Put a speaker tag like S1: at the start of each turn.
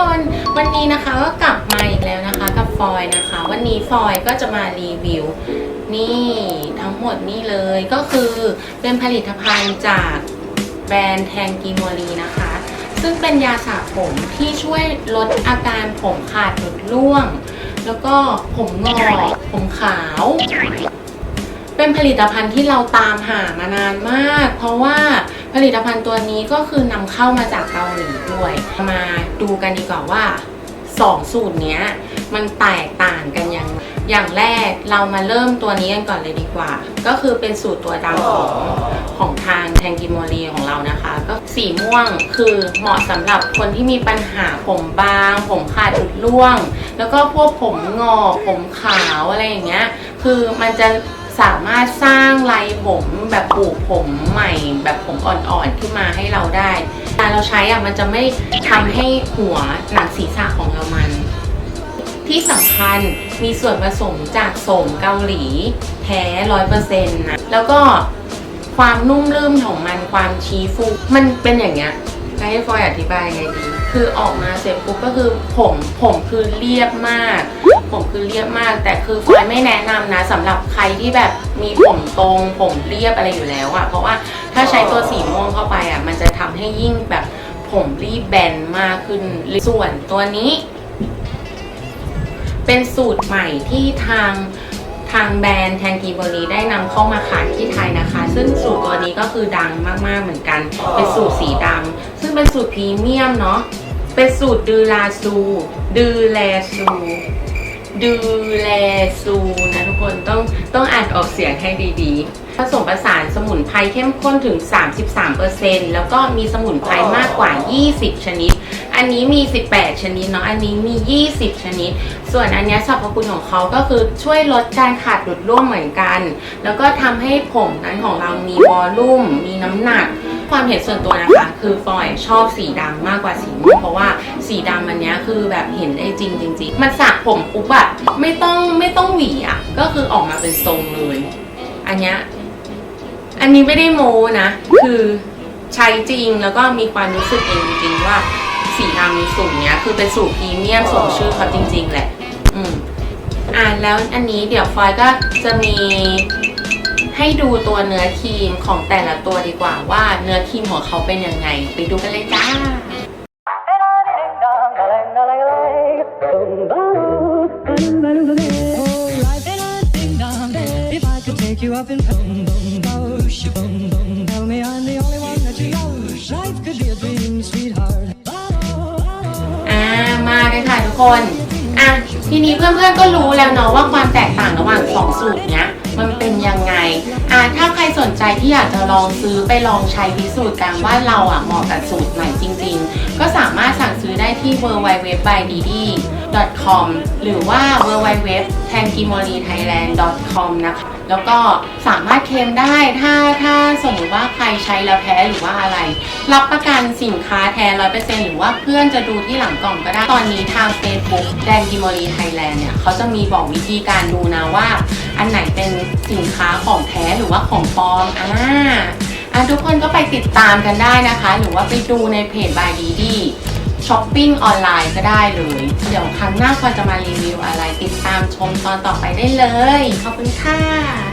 S1: คนวันนี้นะคะก็กลับมาอีกแล้วนะคะ กับฟอยนะคะ วันนี้ฟอยก็จะมารีวิว นี่ทั้งหมดนี่เลยก็คือเป็นผลิตภัณฑ์จากแบรนด์แทงกิโมลีนะคะ ซึ่งเป็นยาสระผมที่ช่วยลดอาการผมขาดหลุดร่วง แล้วก็ผมงอกผมขาว เป็นผลิตภัณฑ์ที่เราตามหามานานมาก เพราะว่าผลิตภัณฑ์ตัวนี้ก็คือนำเข้ามาจากเกาหลีด้วยมา ดูกันดีกว่าว่าสองสูตรเนี้ย มันแตกต่างกันยังไงอย่างแรกเรามาเริ่มตัวนี้กันก่อนเลยดีกว่า ก็คือเป็นสูตรตัวดำของของทางแทงกิโมลีของเรานะคะ ก็สีม่วงคือเหมาะสำหรับคนที่มีปัญหาผมบาง ผมขาดหลุดร่วง แล้วก็พวกผมงอกผมขาวอะไรอย่างเงี้ย คือมันจะสามารถสร้างลายผมแบบปลูกผมใหม่ แบบผมอ่อนๆขึ้นมาให้เราได้ แต่เราใช้อะมันจะไม่ทำให้หัวหนังศีรษะของเรามัน ที่สำคัญมีส่วนผสมจากสมเกาหลีแท้ร้อยเปอร์เซ็นต์นะแล้วก็ความนุ่มลื่มของมันความชี้ฟูมันเป็นอย่างเงี้ยจะให้ฟอยอธิบายไงดี คือออกมาเสร็จปุ๊บก็คือผมผมคือเรียบมาก ผมคือเรียบมาก แต่คือฟอยไม่แนะนำนะสำหรับใครที่แบบมีผมตรง ผมเรียบอะไรอยู่แล้วอะเพราะว่าถ้าใช้ตัวสีม่วงเข้าไปอะ มันจะ ทำให้ยิ่งแบบผมรีบแบนมากขึ้น ส่วนตัวนี้ เป็นสูตรใหม่ที่ทางทางแบรนด์แทงกีบรีได้นำเข้ามาขายที่ไทยนะคะ ซึ่งสูตรตัวนี้ก็คือดังมากๆเหมือนกัน เป็นสูตรสีดำซึ่งเป็นสูตรพรีเมียมเนาะเป็นสูตรดือลาซู ดือแลซูดือแลซูนะทุกคนต้องต้องอ่านออกเสียงให้ดีๆ ผสมผสานสมุนไพรเข้มข้นถึง 33%แล้วก็มีสมุนไพรมากกว่า 20 ชนิด อันนี้มี 18 ชนิดเนาะ อันนี้มี 20 ชนิด ส่วนอันเนี้ยสรรพคุณของเขาก็คือช่วยลดการขาดหลุดร่วงเหมือนกัน แล้วก็ทำให้ผมนั้นของเรามีวอลลุ่ม มีน้ำหนัก ความเห็นส่วนตัวนะคะ คือฟอยชอบสีดำมากกว่าสีม่วงเพราะว่าสีดำอันเนี้ยคือแบบเห็นได้จริงจริงๆมันสระผมปุ๊บอะไม่ต้องไม่ต้องหวีอะก็คือออกมาเป็นทรงเลย อันเนี้ย อันนี้ไม่ได้โมนะ คือใช้จริงแล้วก็มีความรู้สึกเองจริงๆว่าสีดำสูตรเนี้ย คือเป็นสูตรพรีเมียมสมชื่อเขาจริง ๆ แหละ อืมอ่าแล้วอันนี้เดี๋ยวฟอยก็จะมีให้ดูตัวเนื้อครีมของแต่ละตัวดีกว่าว่าเนื้อครีมของเขาเป็นยังไง ไปดูกันเลยจ้า
S2: pick you up in boom boom boom boom boom, tell me I'm the only one that you know. Life could be a dream, sweetheart.
S1: อ่ามากันค่ะทุกคน อะทีนี้เพื่อนๆก็รู้แล้วเนาะว่าความแตกต่างระหว่างสองสูตรเนี้ยมันเป็นยังไง อะถ้าใครสนใจที่อยากจะลองซื้อไปลองใช้พิสูจน์กันว่าเราอะเหมาะกับสูตรไหนจริงๆ ก็สามารถสั่งซื้อได้ที่ w w w b y d d c o m หรือว่า w w w t a n g i m o r i t h a i l a n d c o m นะคะ แล้วก็สามารถเคลมได้ถ้าถ้าสมมติว่าใครใช้แล้วแพ้หรือว่าอะไร รับประกันสินค้าแท้ร้อยเปอร์เซ็นหรือว่าเพื่อนจะดูที่หลังกล่องก็ได้ ตอนนี้ทาง Facebook แดนกิมอรีไทยแลนด์เนี่ยเขาจะมีบอกวิธีการดูนะว่า อันไหนเป็นสินค้าของแท้หรือว่าของปลอมอ่าอะทุกคนก็ไปติดตามกันได้นะคะ หรือว่าไปดูในเพจบายดีดี ช้อปปิ้งออนไลน์ก็ได้เลย เดี๋ยวครั้งหน้าพอจะมารีวิวอะไรติดตามชมตอนต่อไปได้เลย ขอบคุณค่ะ